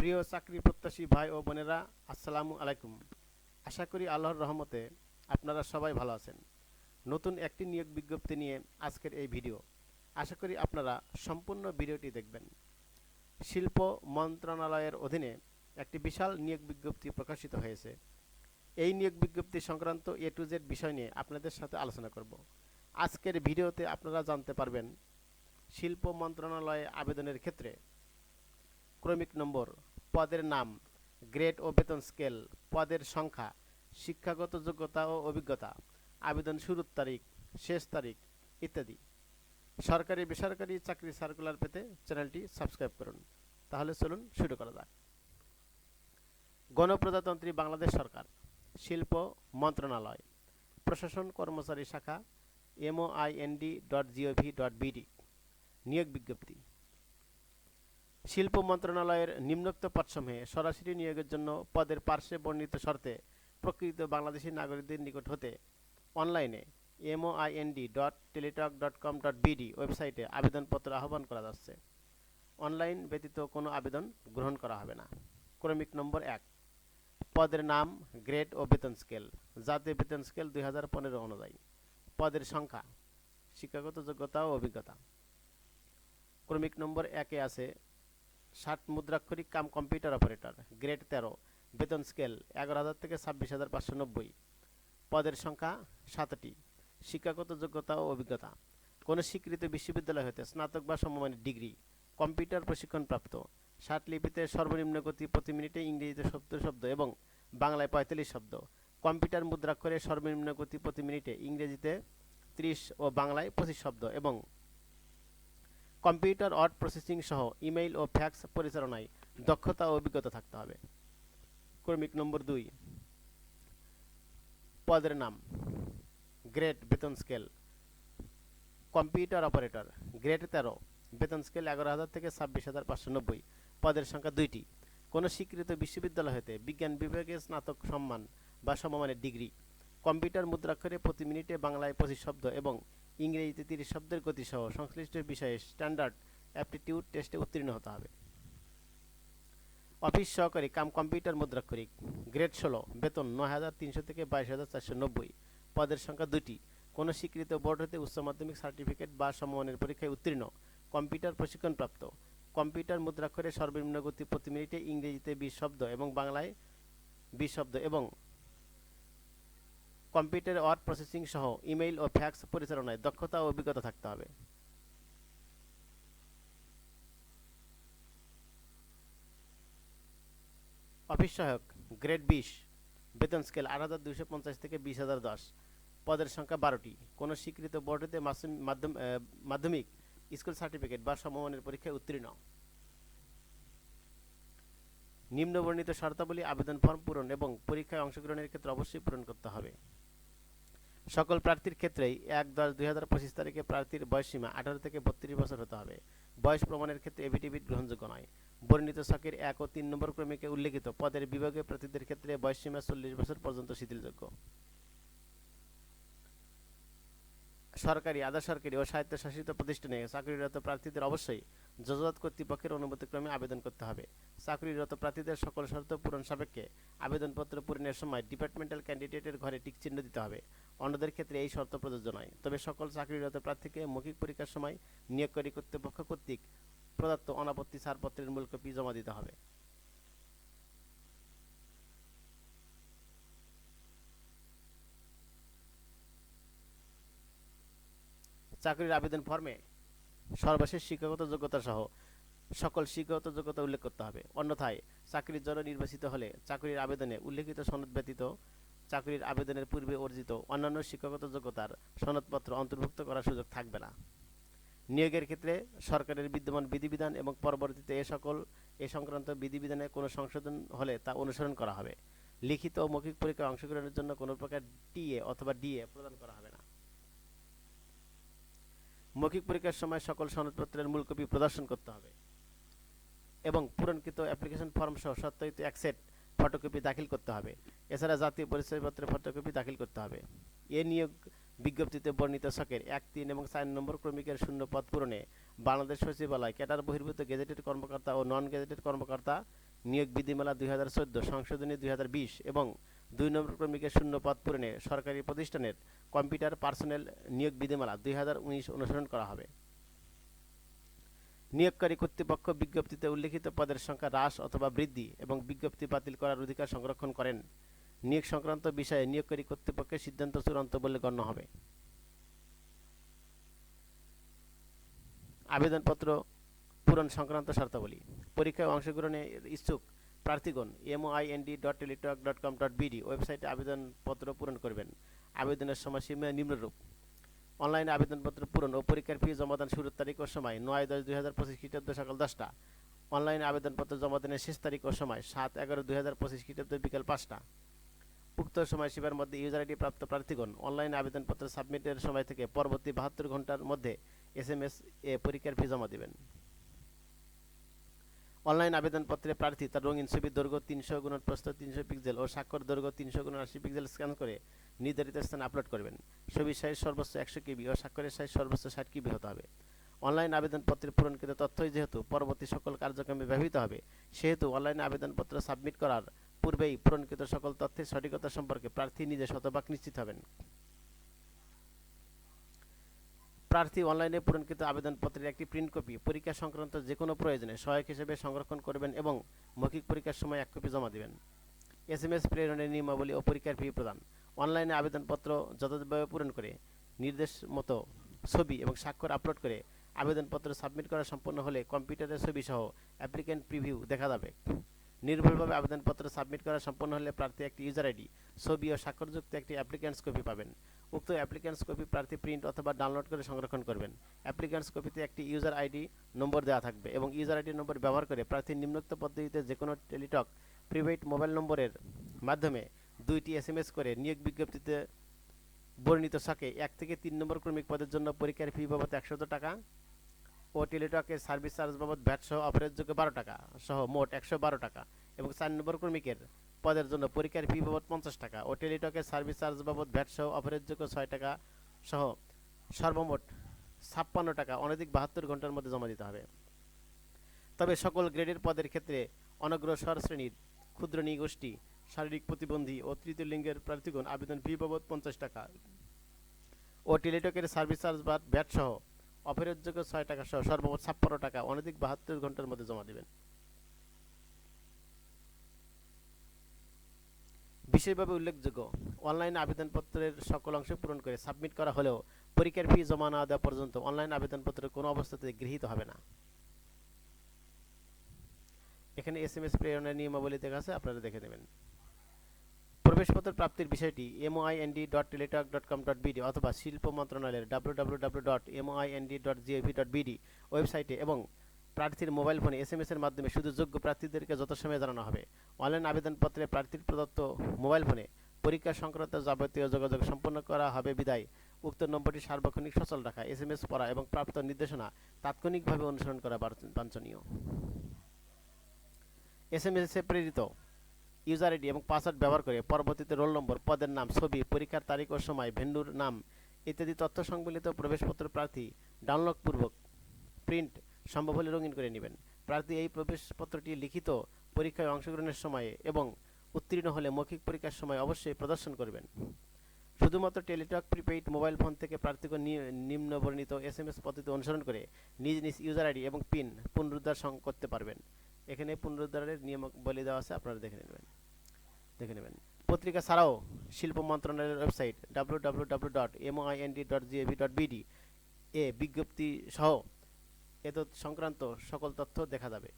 প্রিয় চাকরি প্রত্যাশী ভাই ও বোনেরা, আসসালামু আলাইকুম। আশা করি আল্লাহর রহমতে আপনারা সবাই ভালো আছেন। নতুন একটি নিয়োগ বিজ্ঞপ্তি নিয়ে আজকের এই ভিডিও। আশা করি আপনারা সম্পূর্ণ ভিডিওটি দেখবেন। শিল্প মন্ত্রণালয়ের অধীনে একটি বিশাল নিয়োগ বিজ্ঞপ্তি প্রকাশিত হয়েছে। এই নিয়োগ বিজ্ঞপ্তি সংক্রান্ত এ টু জেড বিষয় নিয়ে আপনাদের সাথে আলোচনা করব। আজকের ভিডিওতে আপনারা জানতে পারবেন, শিল্প মন্ত্রণালয়ে আবেদনের ক্ষেত্রে ক্রমিক নম্বর পদের নাম গ্রেড ও বেতন স্কেল, পদের সংখ্যা, শিক্ষাগত যোগ্যতা ও অভিজ্ঞতা, আবেদন শুরুর তারিখ, শেষ তারিখ ইত্যাদি। সরকারি বেসরকারি চাকরি সার্কুলার পেতে চ্যানেলটি সাবস্ক্রাইব করুন। তাহলে চলুন শুরু করা যাক। গণপ্রজাতন্ত্রী বাংলাদেশ সরকার, শিল্প মন্ত্রণালয়, প্রশাসন কর্মচারী শাখা MOIND dot GOV dot BD নিয়োগ বিজ্ঞপ্তি। শিল্প মন্ত্রণালয়ের নিম্নোক্ত পদসমূহে সরাসরি নিয়োগের জন্য পদের পার্শ্বে বর্ণিত শর্তে প্রকৃত বাংলাদেশী নাগরিকদের নিকট হতে অনলাইনে MOIND dot Teletalk dot com dot BD ওয়েবসাইটে আবেদনপত্র আহ্বান করা যাচ্ছে। অনলাইন ব্যতীত কোনো আবেদন গ্রহণ করা হবে না। ক্রমিক নম্বর এক, পদের নাম, গ্রেড ও বেতন স্কেল, জাতীয় বেতন স্কেল দুই হাজার পনেরো অনুযায়ী। পদের সংখ্যা, শিক্ষাগত যোগ্যতা ও অভিজ্ঞতা। ক্রমিক নম্বর একে আছে ষাট মুদ্রাক্ষরিক কাম কম্পিউটার অপারেটর, গ্রেড তেরো, বেতন স্কেল এগারো হাজার থেকে ছাব্বিশ হাজার পাঁচশো নব্বই। পদের সংখ্যা সাতটি। শিক্ষাগত যোগ্যতা ও অভিজ্ঞতা। কোনো স্বীকৃত বিশ্ববিদ্যালয় হতে স্নাতক বা সমমানের ডিগ্রি। কম্পিউটার প্রশিক্ষণপ্রাপ্ত ষাট লিপিতে সর্বনিম্ন গতি প্রতি মিনিটে ইংরেজিতে সত্তর শব্দ এবং বাংলায় পঁয়তাল্লিশ শব্দ। কম্পিউটার মুদ্রাক্ষরে সর্বনিম্ন গতি প্রতি মিনিটে ইংরেজিতে ত্রিশ ও বাংলায় পঁচিশ শব্দ এবং কম্পিউটার ওয়ার্ড প্রসেসিং সহ ইমেইল ও ফ্যাক্স পরিচালনায় দক্ষতা ও অভিজ্ঞতা থাকতে হবে। ক্রমিক নম্বর দুই। পদের নাম। গ্রেড বেতন স্কেল। Computer operator. গ্রেড তেরো। বেতন স্কেল এগারো হাজার থেকে ছাব্বিশ হাজার পাঁচশো নব্বই। পদের সংখ্যা দুইটি। কোনো স্বীকৃত বিশ্ববিদ্যালয় হতে বিজ্ঞান বিভাগে স্নাতক সম্মান বা সমমানের ডিগ্রি। কম্পিউটার মুদ্রাক্ষরে প্রতি মিনিটে বাংলায় পঁচিশ শব্দ এবং ইংরেজিতে তিরিশ শব্দের গতিসহ সংশ্লিষ্ট বিষয়ে স্ট্যান্ডার্ড অ্যাপটিটিউড টেস্টে উত্তীর্ণ হতে হবে। অফিস সহকারী কাম কম্পিউটার মুদ্রাক্ষরিক গ্রেড ষোলো, বেতন নয় হাজার তিনশো থেকে বাইশ হাজার চারশো নব্বই। পদের সংখ্যা দুটি কোনো স্বীকৃত বোর্ড হতে উচ্চ মাধ্যমিক সার্টিফিকেট বা সমমানের পরীক্ষায় উত্তীর্ণ। কম্পিউটার প্রশিক্ষণপ্রাপ্ত। কম্পিউটার মুদ্রাক্ষরে সর্বনিম্ন গতি প্রতি মিনিটে ইংরেজিতে বিশ শব্দ এবং বাংলায় বিশ শব্দ এবং কম্পিউটার ওয়ার্ড প্রসেসিং সহ ইমেইল ও ফ্যাক্স পরিচালনায় দক্ষতা ও অভিজ্ঞতা থাকতে হবে। অফিস সহায়ক, গ্রেড বিশ, বেতন স্কেল আট হাজার দুইশো পঞ্চাশ থেকে বিশ হাজার দশ, পদের সংখ্যা বারোটি। কোনো স্বীকৃত বোর্ডেতে মাধ্যমিক, স্কুল সার্টিফিকেট বা সমমানের পরীক্ষায় উত্তীর্ণ। নিম্নবর্ণিত শর্তাবলী আবেদন ফর্ম পূরণ এবং পরীক্ষায় অংশগ্রহণের ক্ষেত্রে অবশ্যই পূরণ করতে হবে। সকল প্রার্থীর ক্ষেত্রেই এক দশ দুই হাজার পঁচিশ তারিখে প্রার্থীর বয়সসীমা আঠারো থেকে বত্রিশ বছর হতে হবে। বয়স প্রমাণের ক্ষেত্রে এভিডেভিট গ্রহণযোগ্য নয়। বর্ণিত সকের এক ও তিন নম্বর ক্রমিকে উল্লেখিত পদের বিভাগে প্রার্থীদের ক্ষেত্রে বয়সসীমা চল্লিশ বছর পর্যন্ত শিথিলযোগ্য। সরকারি, আধা সরকারি ও স্বায়ত্তশাসিত প্রতিষ্ঠানে চাকরিরত প্রার্থীদের অবশ্যই যজাত কর্তৃপক্ষের অনুমতিক্রমে আবেদন করতে হবে। চাকরিরত প্রার্থীদের সকল শর্ত পূরণ সাপেক্ষে আবেদনপত্র পূরণের সময় ডিপার্টমেন্টাল ক্যান্ডিডেটের ঘরে টিক চিহ্ন দিতে হবে। অন্যদের ক্ষেত্রে এই শর্ত প্রযোজ্য নয়। তবে সকল চাকরিরত প্রার্থীকে মৌখিক পরীক্ষার সময় নিয়োগকারী কর্তৃপক্ষ কর্তৃক প্রদত্ত অনাপত্তি ছাড়পত্রের মূল কপি জমা দিতে হবে। চাকরির আবেদন ফর্মে সর্বশেষ শিক্ষাগত যোগ্যতা সহ সকল শিক্ষাগত যোগ্যতা উল্লেখ করতে হবে। অন্যথায়, চাকরির জন্য নির্বাচিত হলে চাকরির আবেদনে উল্লেখিত সনদ ব্যতীত চাকরির আবেদনের পূর্বে অর্জিত অন্যান্য শিক্ষাগত যোগ্যতার সনদপত্র অন্তর্ভুক্ত করার সুযোগ থাকবে না। নিয়োগের ক্ষেত্রে সরকারের বিদ্যমান বিধিবিধান এবং পরবর্তীতে এ সকল, এ সংক্রান্ত বিধিবিধানে কোনো সংশোধন হলে তা অনুসরণ করা হবে। লিখিত ও মৌখিক পরীক্ষায় অংশগ্রহণের জন্য কোনো প্রকার টিএ অথবা ডিএ প্রদান করা হবে মৌখিক পরীক্ষার সময় সকল সনদপত্রের মূল কপি প্রদর্শন করতে হবে। এবং পূরণকৃত অ্যাপ্লিকেশন ফর্ম সহ সত্যায়িত এক সেট ফটোকপি দাখিল করতে হবে। এছাড়া জাতীয় পরিচয়পত্রের ফটোকপি দাখিল করতে হবে। এ নিয়োগ বিজ্ঞপ্তিতে বর্ণিত ছকের এক, তিন এবং চার নম্বর ক্রমিকের শূন্য পদ পূরণে বাংলাদেশ সচিবালয় ক্যাডার বহির্ভূত গেজেটেড কর্মকর্তা ও নন গেজেটেড কর্মকর্তা নিয়োগ বিধিমালা দুই হাজার চোদ্দ, সংশোধনী দুই হাজার বিশ এবং দুই নম্বর ক্রমিকের শূন্য পদ পূরণে সরকারি প্রতিষ্ঠানের কম্পিউটার পার্সোনেল নিয়োগ বিধিমালা দুই হাজার উনিশ অনুসরণ করা হবে। নিয়োগকারী কর্তৃপক্ষ বিজ্ঞপ্তিতে উল্লেখিত পদের সংখ্যা হ্রাস অথবা বৃদ্ধি এবং বিজ্ঞপ্তি বাতিল করার অধিকার সংরক্ষণ করেন। নিয়োগ সংক্রান্ত বিষয়ে নিয়োগকারী কর্তৃপক্ষের সিদ্ধান্ত চূড়ান্ত বলে গণ্য হবে। আবেদনপত্র পূরণ সংক্রান্ত শর্তাবলী। পরীক্ষায় অংশগ্রহণে ইচ্ছুক প্রার্থীগণ MOIND dot Teletalk dot com dot BD ওয়েবসাইটে আবেদনপত্র পূরণ করবেন। আবেদনের সময়সীমা নিম্নরূপ। অনলাইনে আবেদনপত্র পূরণ ও পরীক্ষার ফি জমাদান শুরুর তারিখ ও সময় নয় দশ দুই হাজার পঁচিশ খ্রিস্টাব্দ সকাল দশটা। অনলাইনে আবেদনপত্র জমাদানের শেষ তারিখ ও সময় সাত এগারো দুই হাজার পঁচিশ খ্রিস্টাব্দ বিকাল পাঁচটা। উক্ত সময়সীমার মধ্যে ইউজার আইডি প্রাপ্ত প্রার্থীগণ, অনলাইন আবেদনপত্র সাবমিটের সময় থেকে পরবর্তী বাহাত্তর ঘণ্টার মধ্যে এস এম এস এ পরীক্ষার ফি জমা দেবেন। অনলাইন আবেদনপত্রে প্রার্থী তার রঙিন ছবির দৈর্ঘ্য তিনশো গুণন প্রস্থ তিনশো পিক্সেল ও স্বাক্ষর দৈর্ঘ্য তিনশো গুণন আশি পিক্সেল স্ক্যান করে নির্ধারিত স্থানে আপলোড করবেন। ছবির সাইজ সর্বোচ্চ একশো কেবি ও স্বাক্ষরের সাইজ সর্বোচ্চ ষাট কেবি হতে হবে। অনলাইন আবেদনপত্রে পূরণকৃত তথ্যই যেহেতু পরবর্তী সকল কার্যক্রমে ব্যবহৃত হবে, সেহেতু অনলাইন আবেদনপত্র সাবমিট করার পূর্বেই পূরণকৃত সকল তথ্যের সঠিকতা সম্পর্কে প্রার্থী নিজে শতভাগ নিশ্চিত হবেন। প্রার্থী অনলাইনে পূরণকৃত আবেদনপত্রের একটি প্রিন্ট কপি পরীক্ষা সংক্রান্ত যে কোনো প্রয়োজনে সহায়ক হিসেবে সংরক্ষণ করবেন এবং মৌখিক পরীক্ষার সময় এক কপি জমা দেবেন। এস এম এস প্রেরণের নিয়মাবলী ও পরীক্ষার ফি প্রদান। অনলাইনে আবেদনপত্র যথাযথভাবে পূরণ করে, নির্দেশ মতো ছবি এবং স্বাক্ষর আপলোড করে আবেদনপত্র সাবমিট করা সম্পন্ন হলে কম্পিউটারের ছবি সহ অ্যাপ্লিক্যান্ট প্রিভিউ দেখা যাবে। নির্ভুলভাবে আবেদনপত্র সাবমিট করা সম্পন্ন হলে প্রার্থী একটি ইউজার আইডি, ছবি ও স্বাক্ষরযুক্ত একটি অ্যাপ্লিক্যান্টস কপি পাবেন। উক্ত অ্যাপ্লিক্যান্টস কপি প্রার্থী প্রিন্ট অথবা ডাউনলোড করে সংরক্ষণ করবেন। অ্যাপ্লিক্যান্টস কপিতে একটি ইউজার আইডি নম্বর দেওয়া থাকবে এবং ইউজার আইডি নম্বর ব্যবহার করে প্রার্থী নিম্নোক্ত পদ্ধতিতে যে কোনো টেলিটক প্রিপেইড মোবাইল নম্বরের মাধ্যমে দুইটি এস এম এস করে নিয়োগ বিজ্ঞপ্তিতে বর্ণিত সাকে এক থেকে তিন নম্বর ক্রমিক পদের জন্য পরীক্ষার ফি বাবদ একশত টাকা ও টেলিটকের সার্ভিস চার্জ বাবদ ভ্যাট সহ অপরাধযোগ্য বারো টাকা সহ মোট একশো বারো টাকা এবং চার নম্বর ক্রমিকের পদের জন্য পরীক্ষার ফি বাবদ পঞ্চাশ টাকা। ও টেলিটকের সার্ভিস চার্জ বাবদ ভ্যাট সহ অপরাধযোগ্য ছয় টাকা সহ সর্বমোট ছাপ্পান্ন টাকা। অনধিক বাহাত্তর ঘণ্টার মধ্যে জমা দিতে হবে। তবে সকল গ্রেডের পদের ক্ষেত্রে অনগ্রসর শ্রেণির ক্ষুদ্র নিগোষ্ঠী শারীরিক প্রতিবন্ধী ও তৃতীয় লিঙ্গের প্রার্থীগণ আবেদন ফি বাবদ পঞ্চাশ টাকা। ও টেলিটকের সার্ভিস চার্জ বা ভ্যাট সহ অফেরতযোগ্য ছয় টাকা সহ সর্বমোট ছাপ্পান্ন টাকা, অনধিক বাহাত্তর ঘণ্টার মধ্যে জমা দেবেন। বিশেষভাবে উল্লেখযোগ্য, অনলাইন আবেদনপত্রের সকল অংশ পূরণ করে সাবমিট করা হলেও পরীক্ষার ফি জমা না দেওয়া পর্যন্ত অনলাইন আবেদনপত্র কোনো অবস্থাতে গৃহীত হবে না। এখানে এস এম এস প্রেরণের নিয়মাবলী দেখা আছে, আপনারা দেখে নেবেন। প্রবেশপত্র প্রাপ্তির বিষয়টি MOIND dot Teletalk dot com dot BD অথবা শিল্প মন্ত্রণালয়ের W W W dot MOIND dot GOV dot BD ওয়েবসাইটে এবং প্রার্থীর মোবাইল ফোনে এস এম এর মাধ্যমে শুধু যোগ্য প্রার্থীদেরকে যথাসময়ে জানানো হবে। অনলাইন আবেদনপত্রে প্রার্থীর প্রদত্ত মোবাইল ফোনে পরীক্ষা সংক্রান্ত যাবতীয় যোগাযোগ সম্পন্ন করা হবে বিদায়। উক্ত নম্বরটি সার্বক্ষণিক সচল রাখা এস এম এস পড়া এবং প্রাপ্ত নির্দেশনা তাৎক্ষণিকভাবে অনুসরণ করা বাঞ্ছ- বাঞ্ছনীয়। এস এম এস এ প্রেরিত ইউজার আইডি এবং পাসওয়ার্ড ব্যবহার করে পরবর্তীতে রোল নম্বর, পদের নাম, ছবি, পরীক্ষার তারিখ ও সময় ভেন্ডুর নাম ইত্যাদি তথ্য সংবলিত প্রবেশপত্র প্রার্থী ডাউনলোড পূর্বক প্রিন্ট সম্ভব হলে রঙিন করে নেবেন। প্রার্থী এই প্রবেশপত্রটি লিখিত পরীক্ষায় অংশগ্রহণের সময়ে এবং উত্তীর্ণ হলে মৌখিক পরীক্ষার সময় অবশ্যই প্রদর্শন করবেন। শুধুমাত্র টেলিটক, প্রিপেইড মোবাইল ফোন থেকে প্রার্থীগণ নি- নিম্ন এস এম এস পদ্ধতি অনুসরণ করে নিজ নিজ ইউজার আইডি এবং পিন পুনরুদ্ধার করতে পারবেন। এখানে পুনরুদ্ধারের নিয়ম বলে দেওয়া আছে, আপনারা দেখে নেবেন। দেখে নেবেন। পত্রিকা ছাড়াও শিল্প মন্ত্রণালয়ের website W W W dot MOIND dot GOV dot BD এ বিজ্ঞপ্তি সহ এত সংক্রান্ত সকল তথ্য দেখা যাবে।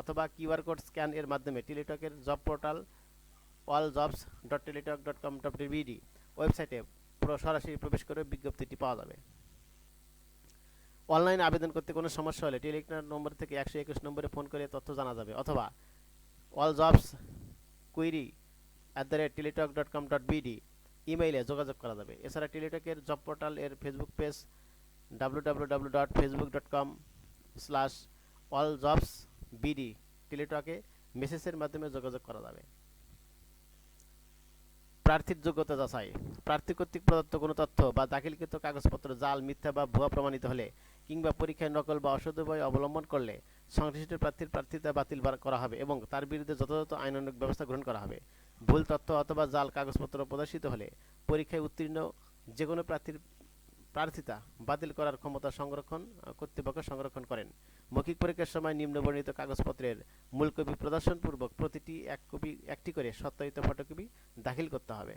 অথবা কিউআর কোড স্ক্যান এর মাধ্যমে টেলিটকের job portal all jobs dot Teletalk dot com dot BD ওয়েবসাইটে সরাসরি প্রবেশ করে বিজ্ঞপ্তিটি পাওয়া যাবে। অনলাইনে আবেদন করতে কোনো সমস্যা হলে টেলিটক নম্বর থেকে একশো একুশ নম্বরে ফোন করে তথ্য জানা যাবে অথবা all jobs query at the rate Teletalk dot com dot BD ইমেইলে যোগাযোগ করা যাবে। এছাড়া টেলিটকের জব পোর্টাল এর Facebook page W W W dot Facebook dot com slash all jobs BD টেলিটকে মেসেজের মাধ্যমে যোগাযোগ করা যাবে। প্রার্থীর যোগ্যতা যাচাই। প্রার্থী কর্তৃক প্রদত্ত কোনো তথ্য বা দাখিলকৃত কাগজপত্র, জাল, মিথ্যা বা ভুয়া প্রমাণিত হলে কিংবা পরীক্ষায় নকল বা অসৎ উপায় অবলম্বন করলে সংশ্লিষ্ট প্রার্থীর প্রার্থিতা বাতিল করা হবে এবং তার বিরুদ্ধে যথাযথ আইনানুগ ব্যবস্থা গ্রহণ করা হবে। ভুল তথ্য অথবা জাল কাগজপত্র প্রদর্শিত হলে পরীক্ষায় উত্তীর্ণ যে কোনো প্রার্থীর প্রার্থিতা বাতিল করার ক্ষমতা সংরক্ষণ কর্তৃপক্ষ সংরক্ষণ করেন। মৌখিক পরীক্ষার সময় নিম্নবর্ণিত কাগজপত্রের মূল কপি প্রদর্শনপূর্বক প্রতিটি এক কপি, একটি করে সত্যায়িত ফটোকপি দাখিল করতে হবে।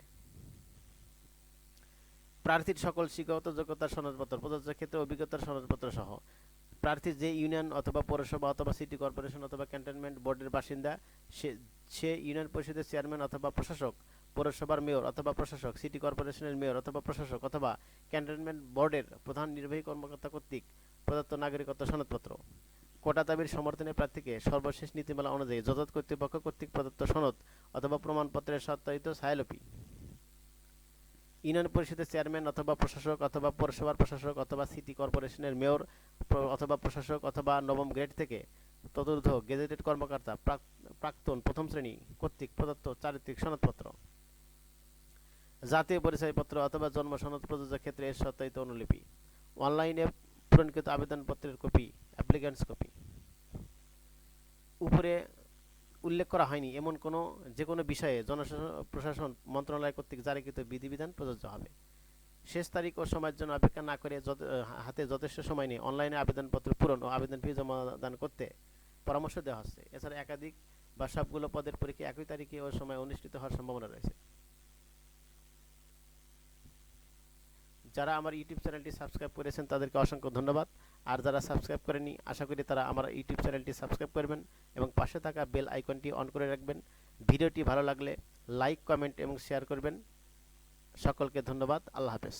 প্রার্থীর সকল শিক্ষাগত যোগ্যতার সনদপত্র, প্রযোজ্য ক্ষেত্রে অভিজ্ঞতার সনদপত্র সহ। প্রার্থী যে ইউনিয়ন অথবা পৌরসভা অথবা সিটি কর্পোরেশন অথবা ক্যান্টনমেন্ট বোর্ডের বাসিন্দা, সে সে ইউনিয়ন পরিষদের চেয়ারম্যান অথবা প্রশাসক, পৌরসভার মেয়র অথবা প্রশাসক সিটি কর্পোরেশনের মেয়র অথবা প্রশাসক অথবা ক্যান্টনমেন্ট বোর্ডের প্রধান নির্বাহী কর্মকর্তা কর্তৃক প্রদত্ত নাগরিকত্ব সনদপত্র। কোটা দাবির সমর্থনে প্রার্থীকে সর্বশেষ নীতিমালা অনুযায়ী যথাযথ কর্তৃপক্ষ কর্তৃক প্রদত্ত সনদ অথবা প্রমাণপত্রের সত্যায়িত সাইলপি। ইউনিয়ন পরিষদের চেয়ারম্যান অথবা প্রশাসক অথবা পৌরসভার প্রশাসক অথবা সিটি কর্পোরেশনের মেয়র অথবা প্রশাসক অথবা নবম গ্রেড থেকে তদূর্ধ্ব গেজেটেড কর্মকর্তা প্রাক্তন প্রথম শ্রেণি কর্তৃক প্রদত্ত চারিত্রিক সনদপত্র। জাতীয় পরিচয়পত্র অথবা জন্ম সনদ প্রযোজ্য ক্ষেত্রে এর সত্যায়িত অনুলিপি। অনলাইনে পূরণকৃত আবেদনপত্রের কপি, অ্যাপ্লিক্যান্টস কপি। উপরে উল্লেখ করা হয়নি। এমন কোনো যে কোনো বিষয়ে জনশাসন, প্রশাসন মন্ত্রণালয় কর্তৃক জারিকৃত বিধিবিধান প্রযোজ্য হবে। শেষ তারিখ ও সময়ের জন্য অপেক্ষা না করে হাতে যথেষ্ট সময় নিয়ে অনলাইনে আবেদনপত্র পূরণ ও আবেদন ফি জমা দান করতে পরামর্শ দেওয়া হচ্ছে। এছাড়া একাধিক বা সবগুলো পদের পরীক্ষা একই তারিখে ও সময় অনুষ্ঠিত হওয়ার সম্ভাবনা রয়েছে। যারা আমার ইউটিউব চ্যানেলটি সাবস্ক্রাইব করেছেন, তাদেরকে অসংখ্য ধন্যবাদ। আর যারা সাবস্ক্রাইব করেনি, আশা করি তারা আমার ইউটিউব চ্যানেলটি সাবস্ক্রাইব করবেন এবং পাশে থাকা বেল আইকনটি অন করে রাখবেন। ভিডিওটি ভালো লাগলে লাইক কমেন্ট এবং শেয়ার করবেন। সকলকে ধন্যবাদ। আল্লাহ হাফেজ।